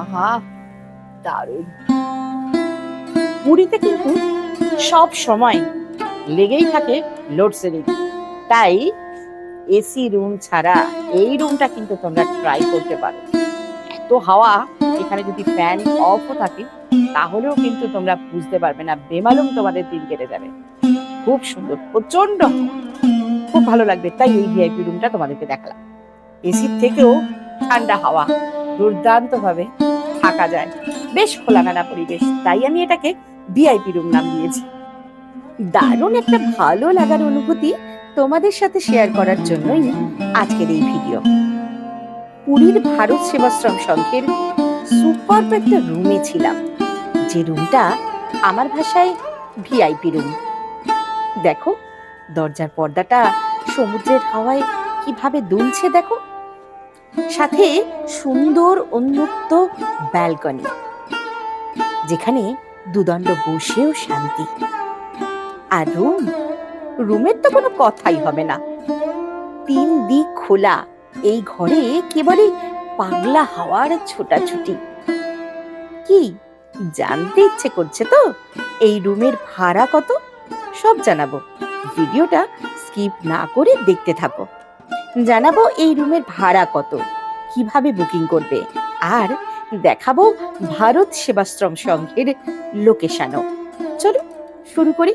আহা, দারুণ। পুরীতে কিন্তু সব সময় লেগেই থাকে লোডশেডিং তাই এসি রুম ছাড়া এই রুমটা কিন্তু তোমরা ট্রাই করতে পারো। এত হাওয়া, এখানে যদি ফ্যান অফও থাকে, তাহলেও কিন্তু তোমরা বুঝতে পারবে না, বেমালুম তোমাদের দিন কেটে যাবে। খুব সুন্দর প্রচণ্ড খুব ভালো লাগবে, তাই এই ভিআইপি রুমটা তোমাদেরকে দেখালাম। এসির থেকেও ঠান্ডা হাওয়া। দুর্দান্ত ভাবে থাকা যায়। বেশ খোলামেলা পরিবেশ, তাই আমি এটাকে ভিআইপি রুম নাম দিয়েছি। দারুণ একটা ভালো লাগার অনুভূতি তোমাদের সাথে শেয়ার করার জন্যই আজকের এই ভিডিও পুরীর ভারত সেবাশ্রম সংঘের সুপার একটা রুমে ছিলাম, যে রুমটা আমার ভাষায় ভিআইপি রুম দেখো, দরজার পর্দাটা সমুদ্রের হাওয়ায় কীভাবে দুলছে দেখো। সাথে সুন্দর উন্মুক্ত ব্যালকনি, যেখানে দুদণ্ড বসেও শান্তি। আর রুম? রুমের তো কোনো কথাই হবে না। তিন দিক খোলা, এই ঘরে একেবারে পাগলা হাওয়ার ছোটাছুটি। কি, জানতে ইচ্ছে করছে তো? এই রুমের ভাড়া কত? সব জানাব। ভিডিওটা স্কিপ না করে দেখতে থাকো। জানাব এই রুমের ভাড়া কত? কীভাবে বুকিং করবে? আর দেখাবো ভারত সেবাশ্রম সংঘের লোকেশানও। চলো, শুরু করি।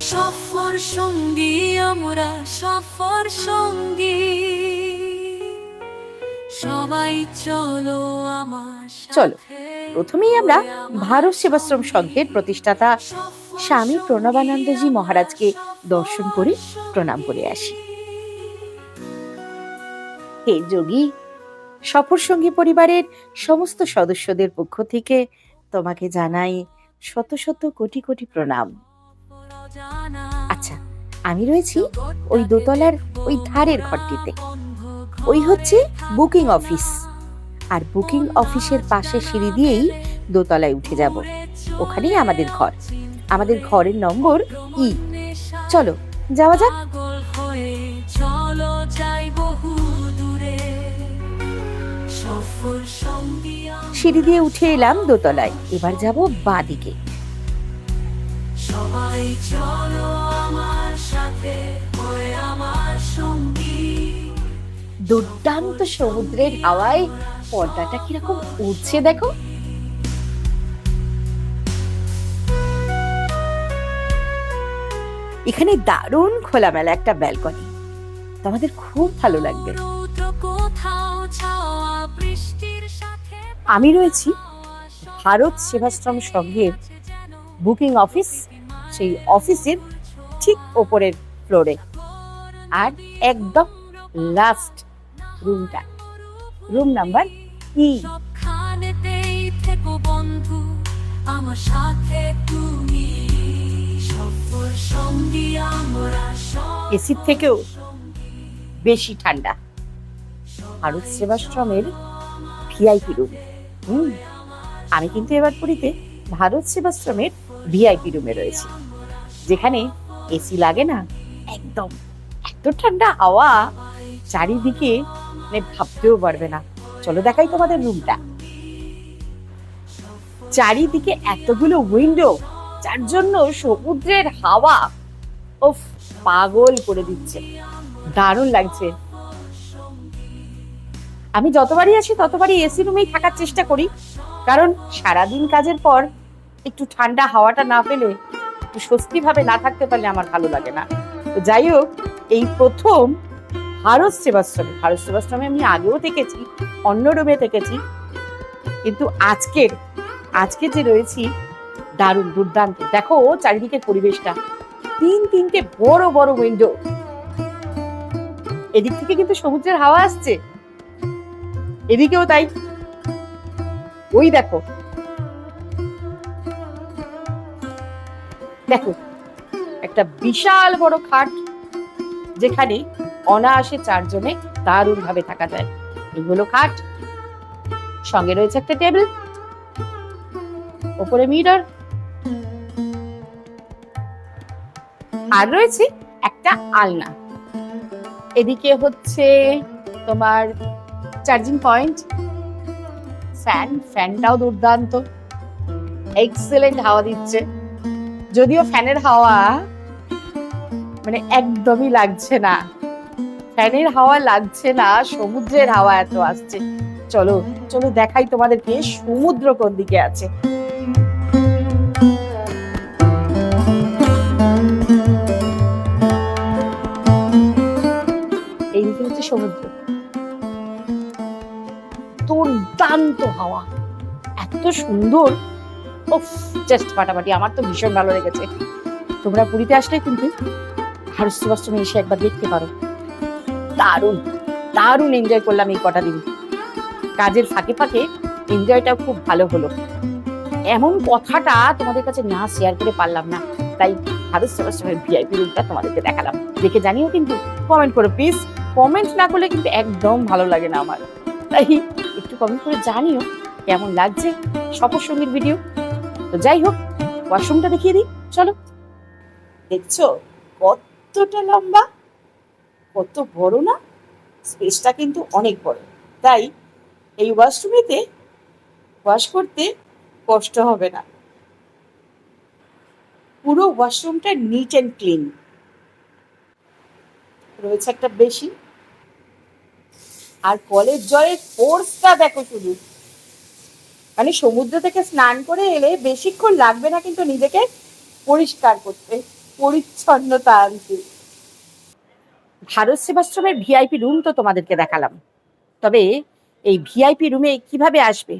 সফর সঙ্গী, আমরা সফর সঙ্গী। সবাই চলো আমার চলো, প্রথমেই আমরা ভারত সেবাশ্রম সংঘের প্রতিষ্ঠাতা স্বামী প্রণবানন্দজি মহারাজকে দর্শন করে প্রণাম করে আসি। হে যোগী সফর সঙ্গী পরিবারের সমস্ত সদস্যদের পক্ষ থেকে তোমাকে জানাই শত শত কোটি কোটি প্রণাম। আচ্ছা আমি রয়েছি ওই দোতলার ওই ধারের ঘরটিতে। ওই হচ্ছে বুকিং অফিস। আর বুকিং অফিসের পাশে সিঁড়ি দিয়েই দোতলায় উঠে যাব। ওখানেই আমাদের ঘর। আমাদের ঘরের নম্বর ই। চলো যাওয়া যাক। চলো যাই বহু দূরে। সিঁড়ি দিয়ে উঠে এলাম দোতলায়। এবার যাব বাঁ দিকে সবাই চলো আমার সাথে আমার সঙ্গী। দুর্দান্ত সমুদ্রের হাওয়ায় পর্দাটা কীরকম উঠছে দেখো। এখানে দারুণ খোলামেলা একটা ব্যালকনি। তোমাদের খুব ভালো লাগবে। আমি রয়েছি ভারত সেবাশ্রম সংঘের বুকিং অফিস, সেই অফিসের ঠিক ওপরের ফ্লোরে। আর একদম লাস্ট রুমটা। রুম নাম্বার ই সবখানেতেই থেকো বন্ধু আমার সাথে তুমি সফর সঙ্গী আমরা এসির থেকেও বেশি ঠান্ডা। ভারত সেবাশ্রমের ভিআইপি রুম। হুম আমি কিন্তু এবার পুরীতে ভারত সেবাশ্রমের ভিআইপি রুমে রয়েছি। যেখানে এসি লাগে না একদম। এত ঠান্ডা হাওয়া চারিদিকে মানে ভাবতেও পারবে না। চলো দেখাই তোমাদের রুমটা চারিদিকে এতগুলো উইন্ডো যার জন্য সমুদ্রের হাওয়া ওফ পাগল করে দিচ্ছে। দারুণ লাগছে। আমি যতবারই আসি, ততবারই এসি রুমেই থাকার চেষ্টা করি। কারণ সারাদিন কাজের পর একটু ঠান্ডা হাওয়াটা না পেলে, একটু স্বস্তি ভাবে না থাকতে পারলে আমার ভালো লাগে না। তো যাই হোক, এই প্রথম ভারত সেবাশ্রমে ভারত সেবাশ্রমে আমি আগেও থেকেছি, অন্য রুমে থেকেছি, কিন্তু আজকের, আজকে যে রয়েছি, দারুণ দুর্দান্ত। দেখো চারিদিকের পরিবেশটা। তিন তিনটে বড় বড় উইন্ডো এদিক থেকে কিন্তু সমুদ্রের হাওয়া আসছে। এদিকেও তাই। ওই দেখো। দেখো, একটা বিশাল বড় খাট, যেখানে অনায়াসে চারজনে দারুণ ভাবে থাকা যায়। এই হলো খাট। সঙ্গে রয়েছে একটা টেবিল। ওপরে মিরর। আর রয়েছে একটা আলনা। এদিকে হচ্ছে তোমার চার্জিং পয়েন্ট ফ্যান ফ্যানটাও দুর্দান্ত। এক্সেলেন্ট হাওয়া দিচ্ছে। যদিও ফ্যানের হাওয়া মানে একদমই লাগছে না। ফ্যানের হাওয়া লাগছে না, সমুদ্রের হাওয়া এত আসছে। চলো চলো দেখাই তোমাদেরকে সমুদ্র কোন দিকে আছে। এইদিকে হচ্ছে সমুদ্র। দুর্দান্ত হাওয়া। এত সুন্দর। ওফ জাস্ট ফাটাফাটি, আমার তো ভীষণ ভালো লেগেছে। তোমরা পুরীতে আসলে কিন্তু ভারত সেবাশ্রমে এসে একবার দেখতে পারো। দারুণ দারুণ এনজয় করলাম এই কটা দিন। কাজের ফাঁকে ফাঁকে এনজয়টাও খুব ভালো হলো। এমন কথাটা তোমাদের কাছে না শেয়ার করে পারলাম না, তাই ভারত সেবাশ্রমের ভিআইপি রুমটা তোমাদেরকে দেখালাম। দেখে জানিও কিন্তু কমেন্ট করো প্লিজ কমেন্ট না করলে কিন্তু একদম ভালো লাগে না আমার। তাই একটু কমেন্ট করে জানিও কেমন লাগছে সফর সঙ্গীর ভিডিও তো যাই হোক ওয়াশরুমটা দেখিয়ে দিই, চলো। দেখছ? কতটা লম্বা? কত বড় না? স্পেসটা কিন্তু অনেক বড়। তাই এই ওয়াশরুমেতে ওয়াশ করতে কষ্ট হবে না। পুরো ওয়াশরুমটা নিট অ্যান্ড ক্লিন রয়েছে একটা বেশি। আর কলের জলের ফোর্সটা দেখো শুধু। মানে সমুদ্র থেকে স্নান করে এলে বেশিক্ষণ লাগবে না, কিন্তু নিজেকে পরিষ্কার করতে, পরিচ্ছন্নতা আনতে। ভারত সেবাশ্রমের ভিআইপি রুম তো তোমাদেরকে দেখালাম। তবে এই ভিআইপি রুমে কীভাবে আসবে?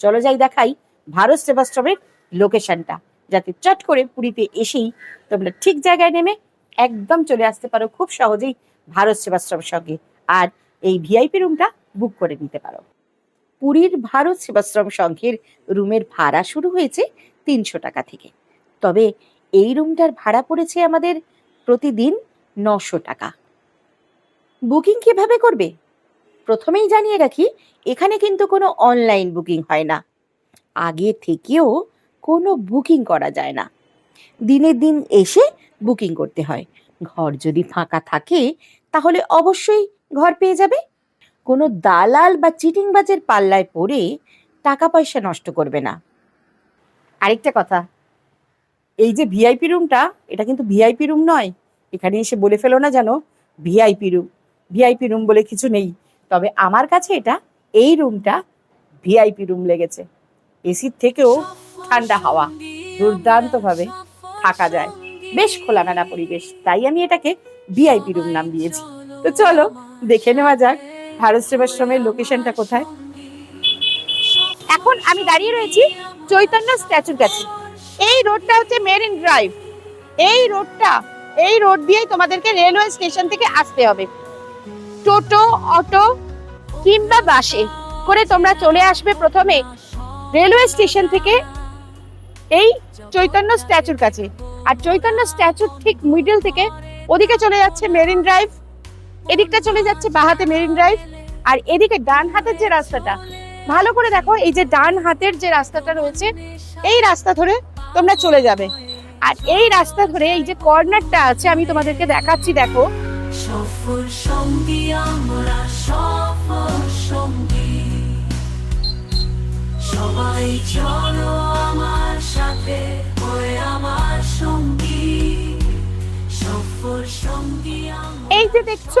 চলো যাই দেখাই ভারত সেবাশ্রমের লোকেশনটা। যাতে চট করে পুরীতে এসেই তোমরা ঠিক জায়গায় নেমে একদম চলে আসতে পারো খুব সহজেই ভারত সেবাশ্রমের সঙ্গে। আর এই ভিআইপি রুমটা বুক করে নিতে পারো। পুরীর ভারত সেবাশ্রম সংঘের রুমের ভাড়া শুরু হয়েছে তিনশো টাকা থেকে। তবে এই রুমটার ভাড়া পড়েছে আমাদের প্রতিদিন নশো টাকা। বুকিং কীভাবে করবে? প্রথমেই জানিয়ে রাখি, এখানে কিন্তু কোনো অনলাইন বুকিং হয় না। আগে থেকেও কোনো বুকিং করা যায় না। দিনের দিন এসে বুকিং করতে হয়। ঘর যদি ফাঁকা থাকে, তাহলে অবশ্যই ঘর পেয়ে যাবে। কোনো দালাল বা চিটিংবাজের পাল্লায় পড়ে টাকা পয়সা নষ্ট করবে না। আরেকটা কথা, এই যে ভিআইপি রুমটা, এটা কিন্তু ভিআইপি রুম নয়। এখানে এসে বলে ফেলো না জানো ভিআইপি রুম। ভিআইপি রুম বলে কিছু নেই। তবে আমার কাছে এটা, এই রুমটা ভিআইপি রুম লেগেছে। এসির থেকেও ঠান্ডা হাওয়া, দুর্দান্তভাবে থাকা যায়। বেশ খোলামেলা পরিবেশ, তাই আমি এটাকে ভিআইপি রুম নাম দিয়েছি। তো চলো, দেখে নেওয়া যাক ভারত সেবাশ্রমের লোকেশনটা কোথায়। এখন আমি দাঁড়িয়ে রয়েছি চৈতন্য স্ট্যাচুর কাছে। এই রোডটা হচ্ছে মেরিন ড্রাইভ এই রোডটা এই রোড দিয়েই তোমাদেরকে রেলওয়ে স্টেশন থেকে আসতে হবে। টোটো, অটো কিংবা বাসে করে তোমরা চলে আসবে প্রথমে রেলওয়ে স্টেশন থেকে এই চৈতন্য স্ট্যাচুর কাছে। আর চৈতন্য স্ট্যাচুর ঠিক মিডল থেকে ওদিকে চলে যাচ্ছে মেরিন ড্রাইভ, এদিকটা চলে যাচ্ছে বাহাতে মেরিন ড্রাইভ, আর এদিকে ডান হাতের যে রাস্তাটা, ভালো করে দেখো এই যে ডান হাতের যে রাস্তাটা রয়েছে, এই রাস্তা ধরে তোমরা চলে যাবে। আর এই রাস্তা ধরে এই যে কর্নারটা আছে, আমি তোমাদেরকে দেখাচ্ছি, দেখো সফর সঙ্গী আমরা সফর সঙ্গী। সবাই চলো আমার সাথে হয়ে আমার সঙ্গী। সফর সঙ্গী এই যে দেখছ,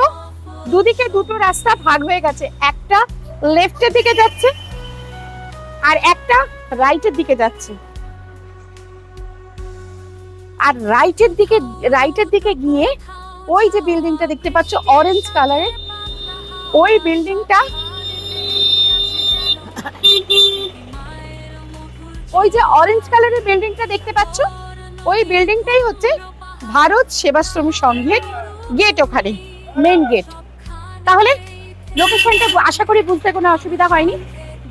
দুদিকে দুটো রাস্তা ভাগ হয়ে গেছে। একটা লেফটের দিকে যাচ্ছে আর একটা রাইটের দিকে যাচ্ছে। আর রাইটের দিকে রাইটের দিকে গিয়ে ওই যে বিল্ডিংটা দেখতে পাচ্ছ অরেঞ্জ কালারের ওই বিল্ডিংটা ওই যে অরেঞ্জ কালারের বিল্ডিংটা দেখতে পাচ্ছ, ওই বিল্ডিংটাই হচ্ছে ভারত সেবাশ্রম সংঘের গেট ওখানে মেন গেট তাহলে লোকেশনটা আশা করি বুঝতে কোনো অসুবিধা হয়নি।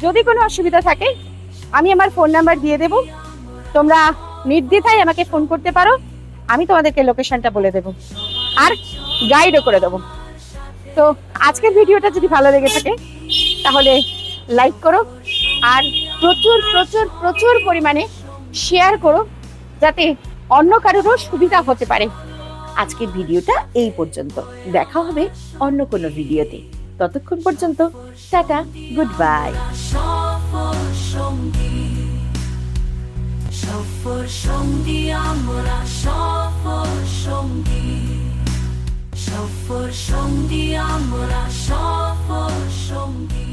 যদি কোনো অসুবিধা থাকে, আমি আমার ফোন নাম্বার দিয়ে দেব। তোমরা নির্দ্বিধায় আমাকে ফোন করতে পারো। আমি তোমাদেরকে লোকেশনটা বলে দেব। আর গাইডও করে দেবো। তো আজকের ভিডিওটা যদি ভালো লেগে থাকে, তাহলে লাইক করো আর প্রচুর প্রচুর প্রচুর পরিমাণে শেয়ার করো, যাতে অন্য কারোরও সুবিধা হতে পারে। আজকের ভিডিওটা এই পর্যন্ত। দেখা হবে অন্য কোনো ভিডিওতে। ততক্ষণ পর্যন্ত টাটা গুড বাই সঙ্গী আমরা সঙ্গী। সফর সঙ্গী আমরা সফর সঙ্গী।